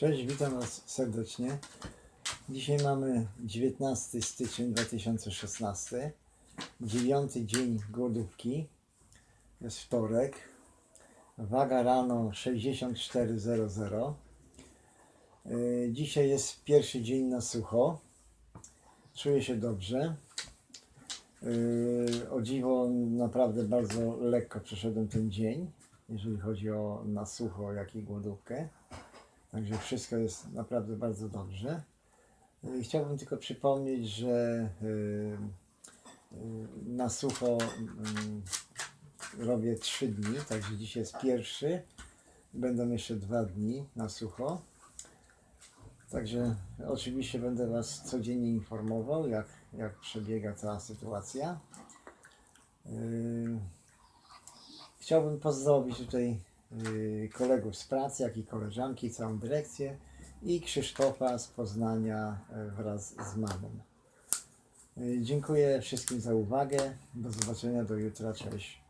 Cześć, witam Was serdecznie. Dzisiaj mamy 19 styczeń 2016, dziewiąty dzień głodówki. Jest wtorek. Waga rano 64,00. Yy, Dzisiaj jest pierwszy dzień na sucho. Czuję się dobrze. Yy, O dziwo, naprawdę bardzo lekko przeszedłem ten dzień, jeżeli chodzi o na sucho, jak i głodówkę. Także wszystko jest naprawdę bardzo dobrze. Y, Chciałbym tylko przypomnieć, że y, y, na sucho mm, robię 3 dni, także dzisiaj jest pierwszy. Będą jeszcze dwa dni na sucho. Także oczywiście będę Was codziennie informował, jak, jak przebiega cała sytuacja. Chciałbym pozdrowić tutaj kolegów z pracy, jak i koleżanki, całą dyrekcję i Krzysztofa z Poznania y, wraz z mamą. Y, Dziękuję wszystkim za uwagę. Do zobaczenia do jutra. Cześć.